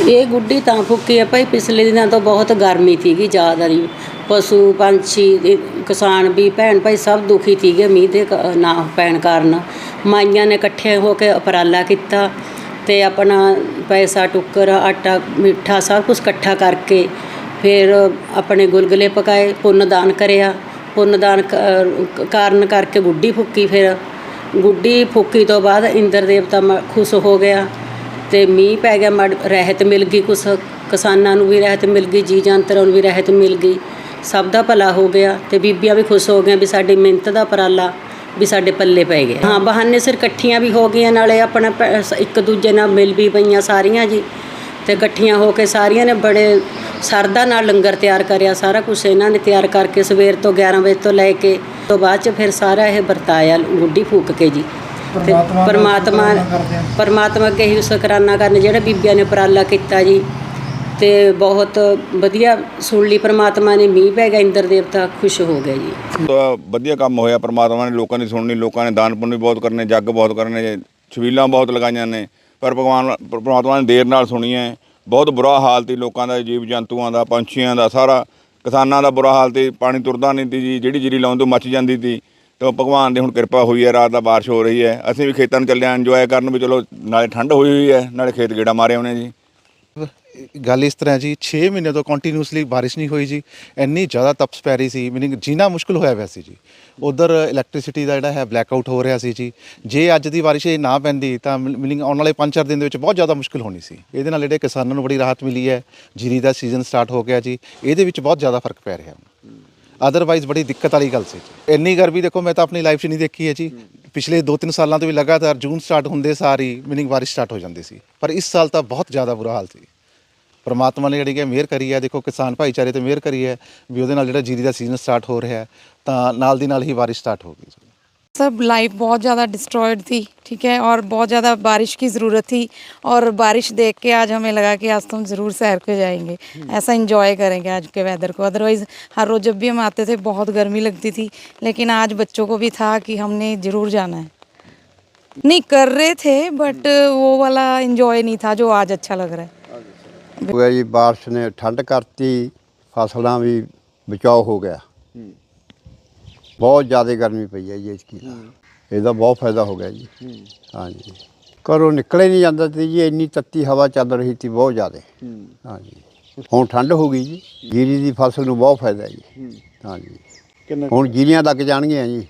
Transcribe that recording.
ਇਹ ਗੁੱਡੀ ਤਾਂ ਫੁੱਕੀ ਆ ਭਾਈ, ਪਿਛਲੇ ਦਿਨਾਂ ਤੋਂ ਬਹੁਤ ਗਰਮੀ ਸੀਗੀ ਜ਼ਿਆਦਾ ਦੀ ਪਸ਼ੂ, ਪੰਛੀ ਕਿਸਾਨ ਵੀ, ਭੈਣ ਭਾਈ ਸਭ ਦੁਖੀ ਸੀਗੇ ਮੀਂਹ ਦੇ ਕ- ਨਾ ਪੈਣ ਕਾਰਨ। ਮਾਈਆਂ ਨੇ ਇਕੱਠੇ ਹੋ ਕੇ ਉਪਰਾਲਾ ਕੀਤਾ ਤੇ ਆਪਣਾ ਪੈਸਾ, ਟੁੱਕਰ, ਆਟਾ, ਮਿੱਠਾ ਸਭ ਕੁਝ ਇਕੱਠਾ ਕਰਕੇ ਫਿਰ ਆਪਣੇ ਗੁਲਗੁਲੇ ਪਕਾਏ, ਪੁੰਨ ਦਾਨ ਕਰਿਆ। ਪੁੰਨਦਾਨ ਕ- ਕਾਰਨ ਕਰਕੇ ਗੁੱਡੀ ਫੁੱਕੀ ਫਿਰ। ਗੁੱਡੀ ਫੁੱਕੀ ਤੋਂ ਬਾਅਦ ਇੰਦਰ ਦੇਵਤਾ ਮ- ਖੁਸ਼ ਹੋ ਗਿਆ। ਤੇ ਮੀਂਹ ਪੈ ਗਿਆ, ਮੜ ਰਹਿਤ ਮਿਲ ਗਈ, ਕੁਛ ਕਿਸਾਨਾਂ ਨੂੰ ਵੀ ਰਹਿਤ ਮਿਲ ਗਈ ਜੀ ਜੰਤਰਾਂ ਨੂੰ ਵੀ ਰਹਿਤ ਮਿਲ ਗਈ। ਸਭ ਦਾ ਭਲਾ ਹੋ ਗਿਆ ਤੇ ਬੀਬੀਆਂ ਵੀ ਖੁਸ਼ ਹੋ ਗਈਆਂ ਵੀ ਸਾਡੀ ਮਿਹਨਤ ਦਾ ਪਰਾਲਾ ਵੀ ਸਾਡੇ ਪੱਲੇ ਪੈ ਗਿਆ। ਹਾਂ, ਬਹਾਨੇ ਸਿਰ ਇਕੱਠੀਆਂ ਵੀ ਹੋ ਗਈਆਂ, ਨਾਲੇ ਆਪਣਾ ਭੈ- ਇੱਕ ਦੂਜੇ ਨਾਲ ਮਿਲ ਵੀ ਪਈਆਂ ਸਾਰੀਆਂ ਜੀ ਤੇ ਇਕੱਠੀਆਂ ਹੋ ਕੇ ਸਾਰੀਆਂ ਨੇ ਬੜੇ ਸਰਦਾ ਨਾਲ ਲੰਗਰ ਤਿਆਰ ਕਰਿਆ, ਸਾਰਾ ਕੁਝ ਇਹਨਾਂ ਨੇ ਤਿਆਰ ਕਰਕੇ ਸਵੇਰ ਤੋਂ 11 ਵਜੇ ਤੋਂ ਲੈ ਕੇ ਤੋਂ ਬਾਅਦ ਚ ਫਿਰ ਸਾਰਾ ਇਹ ਵਰਤਾਇਆ ਗੁੱਡੀ ਫੂਕ ਕੇ ਜੀ। ਤੇ ਪਰਮਾਤਮਾ ਪਰਮਾਤਮਾ ਅੱਗੇ ਹੀ ਸ਼ੁਕਰਾਨਾ ਕਰਨ ਜਿਹੜੇ ਬੀਬੀਆਂ ਨੇ ਉਪਰਾਲਾ ਕੀਤਾ ਜੀ। ਤੇ ਬਹੁਤ ਵਧੀਆ ਸੁਣ ਲਈ ਪਰਮਾਤਮਾ ਨੇ ਮੀਂਹ ਪੈ ਗਿਆ ਇੰਦਰ ਦੇਵਤਾ ਖੁਸ਼ ਹੋ ਗਿਆ ਜੀ। ਤਾਂ ਵਧੀਆ ਕੰਮ ਹੋਇਆ ਪ੍ਰਮਾਤਮਾ ਨੇ ਲੋਕਾਂ ਦੀ ਸੁਣਨੀ ਲੋਕਾਂ ਨੇ ਦਾਨ ਪੁੰਨ ਵੀ ਬਹੁਤ ਕਰਨੇ ਜੱਗ ਬਹੁਤ ਕਰਨੇ ਛਬੀਲਾਂ ਬਹੁਤ ਲਗਾਈਆਂ ਨੇ। ਪਰ ਭਗਵਾਨ ਪ੍ਰਮਾਤਮਾ ਨੇ ਦੇਰ ਨਾਲ ਸੁਣੀ ਹੈ। ਬਹੁਤ ਬੁਰਾ ਹਾਲ ਸੀ ਲੋਕਾਂ ਦਾ ਜੀਵ ਜੰਤੂਆਂ ਦਾ ਪੰਛੀਆਂ ਦਾ ਸਾਰਾ ਕਿਸਾਨਾਂ ਦਾ ਬੁਰਾ ਹਾਲ ਸੀ। ਪਾਣੀ ਤੁਰਦਾ ਨਹੀਂ ਸੀ ਜੀ ਜਿਹੜੀ ਜੀਰੀ ਲਾਉਣ ਤੋਂ ਮੱਚ ਜਾਂਦੀ ਸੀ। ਤੇ ਭਗਵਾਨ ਦੀ ਹੁਣ ਕਿਰਪਾ ਹੋਈ ਹੈ, ਰਾਤ ਦਾ ਬਾਰਿਸ਼ ਹੋ ਰਹੀ ਹੈ। ਅਸੀਂ ਵੀ ਖੇਤਾਂ ਨੂੰ ਚੱਲੇ ਆਂ ਇੰਜੋਏ ਕਰਨ ਵੀ ਚਲੋ, ਨਾਲੇ ਠੰਡ ਹੋਈ ਹੋਈ ਹੈ, ਨਾਲੇ ਖੇਤ ਗੇੜਾ ਮਾਰੇ ਉਹਨੇ ਜੀ। ਗੱਲ ਇਸ ਤਰ੍ਹਾਂ ਜੀ 6 ਮਹੀਨੇ ਤੋਂ ਕੰਟੀਨਿਊਸਲੀ ਬਾਰਿਸ਼ ਨਹੀਂ ਹੋਈ ਜੀ, ਇੰਨੀ ਜ਼ਿਆਦਾ ਤਪਸ਼ ਪੈ ਰਹੀ ਸੀ ਮੀਨਿੰਗ ਜੀਣਾ ਮੁਸ਼ਕਲ ਹੋਇਆ ਪਿਆ ਸੀ ਜੀ। ਉਧਰ ਇਲੈਕਟ੍ਰਿਸਿਟੀ ਦਾ ਜਿਹੜਾ ਹੈ ਬਲੈਕ ਆਊਟ ਹੋ ਰਿਹਾ ਸੀ ਜੀ। ਜੇ ਅੱਜ ਦੀ ਬਾਰਿਸ਼ ਇਹ ਨਾ ਪੈਂਦੀ, ਤਾਂ ਮੀਨਿੰਗ ਆਉਣ ਵਾਲੇ 5-4 ਦਿਨ ਦੇ ਵਿੱਚ ਬਹੁਤ ਜ਼ਿਆਦਾ ਮੁਸ਼ਕਲ ਹੋਣੀ ਸੀ। ਇਹਦੇ ਨਾਲ ਜਿਹੜੇ ਕਿਸਾਨਾਂ ਨੂੰ ਬੜੀ ਰਾਹਤ ਮਿਲੀ ਹੈ, ਜੀਰੀ ਦਾ ਸੀਜ਼ਨ ਸਟਾਰਟ ਹੋ ਗਿਆ ਜੀ, ਇਹਦੇ ਵਿੱਚ ਬਹੁਤ ਜ਼ਿਆਦਾ ਫ਼ਰਕ ਪੈ ਰਿਹਾ। ਅਦਰਵਾਈਜ਼ ਬੜੀ ਦਿੱਕਤ ਵਾਲੀ ਗੱਲ ਸੀ ਇੰਨੀ ਗਰਮੀ ਦੇਖੋ, ਮੈਂ ਤਾਂ ਆਪਣੀ ਲਾਈਫ 'ਚ ਨਹੀਂ ਦੇਖੀ ਹੈ ਜੀ। ਪਿਛਲੇ 2-3 ਸਾਲਾਂ ਤੋਂ ਵੀ ਲਗਾਤਾਰ ਜੂਨ ਸਟਾਰਟ ਹੁੰਦੇ ਸਾਰੀ ਮੀਨਿੰਗ ਬਾਰਿਸ਼ ਸਟਾਰਟ ਹੋ ਜਾਂਦੀ ਸੀ। ਪਰ ਇਸ ਸਾਲ ਤਾਂ ਬਹੁਤ ਜ਼ਿਆਦਾ ਬੁਰਾ ਹਾਲ ਸੀ। ਪਰਮਾਤਮਾ ਨੇ ਜਿਹੜੀ ਕਿ ਮਿਹਰ ਕਰੀ ਹੈ, ਦੇਖੋ ਕਿਸਾਨ ਭਾਈਚਾਰੇ ਤੇ ਮਿਹਰ ਕਰੀ ਹੈ ਵੀ ਉਹਦੇ ਨਾਲ ਜਿਹੜਾ ਜੀਰੀ ਦਾ ਸੀਜ਼ਨ ਸਟਾਰਟ ਹੋ ਰਿਹਾ ਤਾਂ ਨਾਲ ਦੀ ਨਾਲ ਹੀ ਬਾਰਿਸ਼ ਸਟਾਰਟ ਹੋ ਗਈ सब लाइफ बहुत ज़्यादा डिस्ट्रॉयड थी ठीक है? और बहुत ज़्यादा बारिश की ज़रूरत थी और बारिश देख के आज हमें लगा कि आज तो हम ज़रूर सैर पे जाएँगे। हम्म। ऐसा इन्जॉय करेंगे आज के वेदर को। अदरवाइज़ हर रोज़ जब भी हम आते थे बहुत गर्मी लगती थी लेकिन आज बच्चों को भी था कि हमने ज़रूर जाना है। नहीं कर रहे थे बट हम्म। वो वाला इन्जॉय नहीं था जो आज अच्छा लग रहा है। बारिश ने ठंड करती फ़सलों भी बचाव हो गया। ਬਹੁਤ ਜ਼ਿਆਦਾ ਗਰਮੀ ਪਈ ਹੈ ਜੀ ਇਸਕੀ ਇਹਦਾ ਬਹੁਤ ਫਾਇਦਾ ਹੋ ਗਿਆ ਜੀ। ਹਾਂਜੀ। ਘਰੋਂ ਨਿਕਲੇ ਨਹੀਂ ਜਾਂਦਾ ਸੀ ਜੀ ਇੰਨੀ ਤੱਤੀ ਹਵਾ ਚੱਲ ਰਹੀ ਸੀ ਬਹੁਤ ਜ਼ਿਆਦਾ। ਹਾਂਜੀ। ਹੁਣ ਠੰਡ ਹੋ ਗਈ ਜੀ। ਜੀਰੀ ਦੀ ਫਸਲ ਨੂੰ ਬਹੁਤ ਫਾਇਦਾ ਹੈ। ਜੀ ਹਾਂਜੀ ਹੁਣ ਜੀਰੀਆਂ ਲੱਗ ਜਾਣਗੀਆਂ ਜੀ।